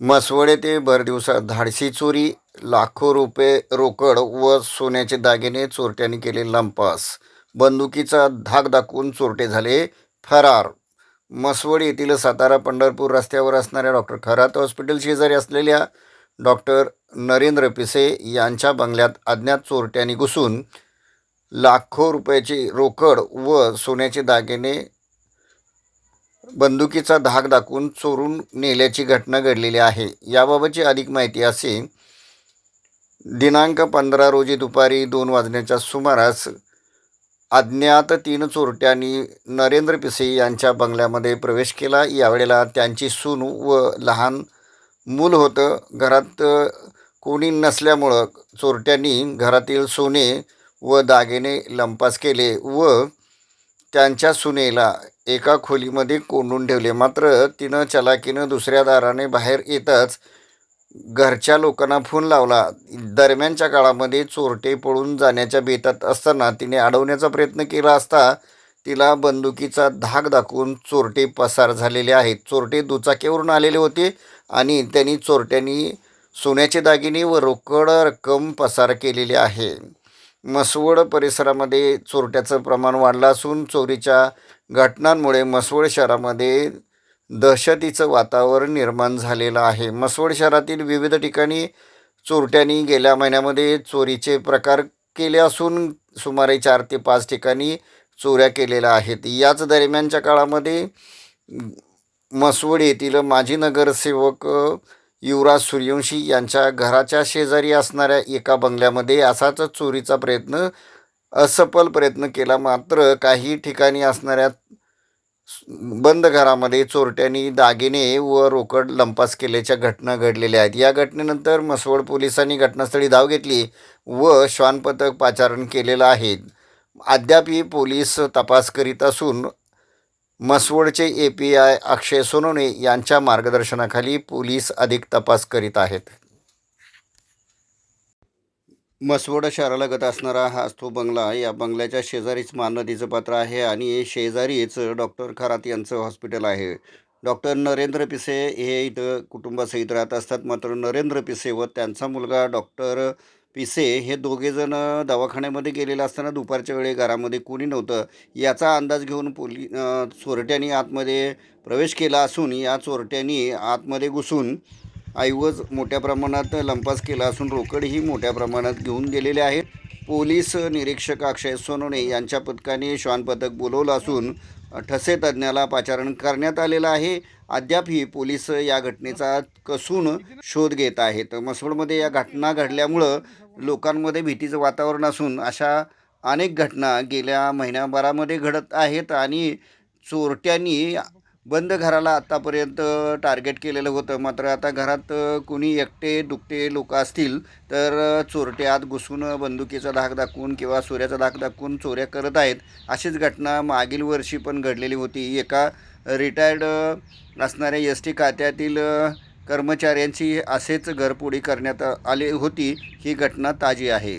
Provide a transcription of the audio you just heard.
मसवडे ते भरदिवसात धाडसी चोरी लाखो रुपये रोकड व सोन्याचे दागिने चोरट्यांनी केले लंपास. बंदुकीचा धाक दाखवून चोरटे झाले फरार. मसवड येथील सातारा पंढरपूर रस्त्यावर असणाऱ्या डॉक्टर खरात हॉस्पिटल शेजारी असलेल्या डॉक्टर नरेंद्र पिसे यांच्या बंगल्यात अज्ञात चोरट्यांनी घुसून लाखो रुपयाची रोकड व सोन्याचे दागिने बंदुकीचा धाक दाखवून चोरून नेल्याची घटना घडलेली आहे. याबाबतची अधिक माहिती असे दिनांक पंधरा रोजी दुपारी दोन वाजण्याच्या सुमारास अज्ञात तीन चोरट्यांनी नरेंद्र पिसे यांच्या बंगल्यामध्ये प्रवेश केला. यावेळेला त्यांची सून व लहान मूल होतं. घरात कोणी नसल्यामुळं चोरट्यांनी घरातील सोने व दागिने लंपास केले व त्यांच्या सुनेला एका खोलीमध्ये कोंडून ठेवले. मात्र तिनं चलाकीनं दुसऱ्या दाराने बाहेर येताच घरच्या लोकांना फोन लावला. दरम्यानच्या काळामध्ये चोरटे पळून जाण्याच्या बेतात असताना तिने अडवण्याचा प्रयत्न केला असता तिला बंदुकीचा धाक दाखवून चोरटे पसार झालेले आहेत. चोरटे दुचाकीवरून आलेले होते आणि त्यांनी चोरट्यांनी सोन्याचे दागिने व रोकड रक्कम पसार केलेली आहे. मसवड परिसरामध्ये चोरट्याचं प्रमाण वाढलं असून चोरीच्या घटनांमुळे मसवड शहरामध्ये दहशतीचं वातावरण निर्माण झालेलं आहे. मसवड शहरातील विविध ठिकाणी चोरट्यांनी गेल्या महिन्यामध्ये चोरीचे प्रकार केले असून सुमारे चार ते पाच ठिकाणी चोऱ्या केलेल्या आहेत. याच दरम्यानच्या काळामध्ये मसवड येथील माजी नगरसेवक युवराज सूर्यवंशी यांच्या घराच्या शेजारी असणाऱ्या एका बंगल्यामध्ये असाच चोरीचा प्रयत्न असफल प्रयत्न केला. मात्र काही ठिकाणी असणाऱ्या बंद घरामध्ये चोरट्यांनी दागिने व रोकड लंपास केल्याच्या घटना घडलेल्या आहेत. या घटनेनंतर मसवड पोलिसांनी घटनास्थळी धाव घेतली व श्वानपथक पाचारण केलेलं आहे. अद्यापही पोलीस तपास करीत असून मसवडचे A P I Akshay Sonone यांच्या मार्गदर्शनाखाली पोलीस अधिक तपास करीत आहेत. मसवड शहरालगत असणारा हा तो बंगला या बंगल्याच्या शेजारीच मान नदीचं पात्र आहे आणि शेजारीच डॉक्टर खरात यांचं हॉस्पिटल आहे. डॉक्टर नरेंद्र पिसे हे इथं कुटुंबासहित राहत असतात. मात्र नरेंद्र पिसे व त्यांचा मुलगा डॉक्टर पिसे हे दोघेजण दवाखान्यामध्ये गेलेले असताना दुपारच्या वेळी घरामध्ये कोणी नव्हतं. याचा अंदाज घेऊन पोली चोरट्यांनी आतमध्ये प्रवेश केला असून या चोरट्यांनी आतमध्ये घुसून ऐवज मोठ्या प्रमाणात लंपास केला असून रोकडही मोठ्या प्रमाणात घेऊन गेलेले आहेत. पोलीस निरीक्षक अक्षय सोनवणे यांच्या पथकाने श्वान पथक बोलवलं असून ठसे तज्ज्ञाला पाचारण करण्यात आलेलं आहे. अद्यापही पोलीस या घटनेचा कसून शोध घेत आहेत. मसवडमध्ये या घटना घडल्यामुळं लोकांमध्ये भीतीचं वातावरण असून अशा अनेक घटना गेल्या महिन्याभरामध्ये घडत आहेत आणि चोरट्यांनी बंद घराला आत्तापर्यंत टार्गेट केलेलं होतं. मात्र आता घरात कुणी एकटे दुकटे लोक असतील तर चोरटे आत घुसून बंदुकीचा धाक दाखवून किंवा सूर्याचा धाक दाखवून चोऱ्या करत आहेत. अशीच घटना मागील वर्षी पण घडलेली होती. एका रिटायर्ड असणाऱ्या एस टी खात्यातील कर्मचाऱ्यांची असेच घरपोडी करण्यात आली होती. ही घटना ताजी आहे.